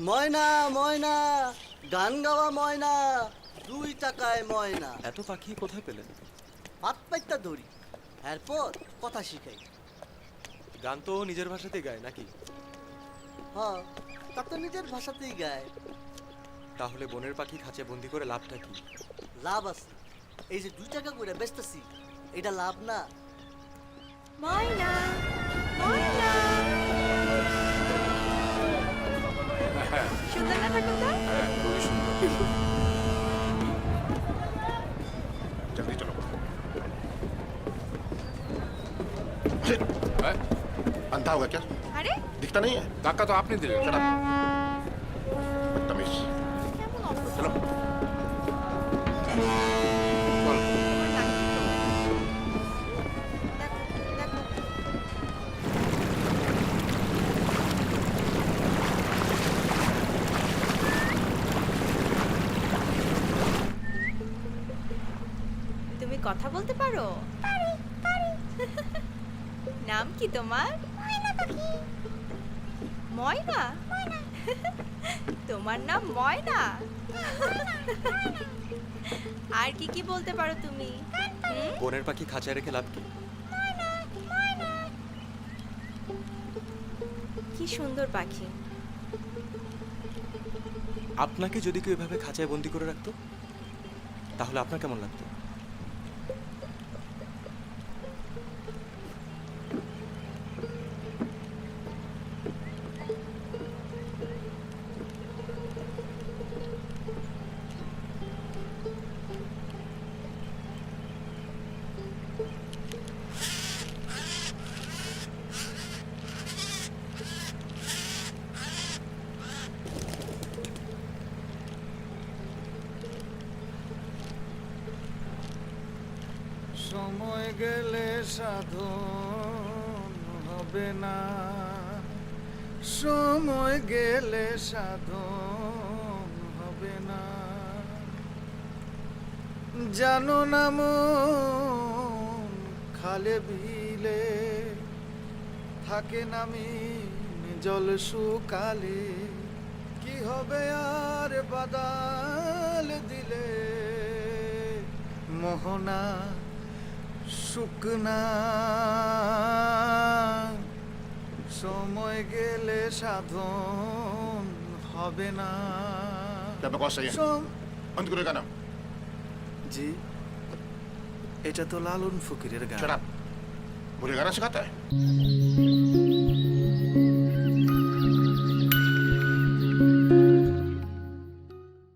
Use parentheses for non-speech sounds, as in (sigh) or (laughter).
ময়না ময়না গান গাওয়া ময়না দুই টাকায় ময়না। এত পাখি কোথায় পেলেন হাত পাইতা ধরি এরপর কথা শিখাই। গান তো নিজের ভাষাতেই গায় নাকি? হ তা তো নিজের ভাষাতেই গায়। তাহলে বনের পাখি খাঁচে বন্দি করে লাভটা কি? লাভ আছে। এই যে দুই টাকা করে বেচতেছি এটা লাভ না? ময়না ময়না। সুন্দর না ঠাকুরদা হ্যাঁ খুবই সুন্দর जल्दी चलो (laughs) হ্যাঁ अंधा होगा क्या আরে दिखता नहीं है ধাক্কা তো আপনি দিলেন কথা বলতে পারো? (laughs) নাম কি তোমার? ময়না (laughs) তোমার নাম ময়না? আর কি কি বলতে পারো তুমি? হুম? বনের পাখি খাঁচায় রেখে লাভ কি? কি সুন্দর পাখি। আপনাকে যদি কেউ এভাবে খাঁচায় বন্দি করে রাখতো তাহলে আপনার কেমন লাগতো? সময় গেলে সাধন হবে না। সময় গেলে সাধন হবে না। জানো না মন খালে বিলে, থাকে নামি জল শুকালে কি হবে আর বাদাল দিলে? মোহনা শুকনা। সময় গেলে সাধন হবে না। ব্যাপক অসহায় বন্ধ করে কেন? জি এটা তো লালন ফকিরের গান। ভুলে গান আছে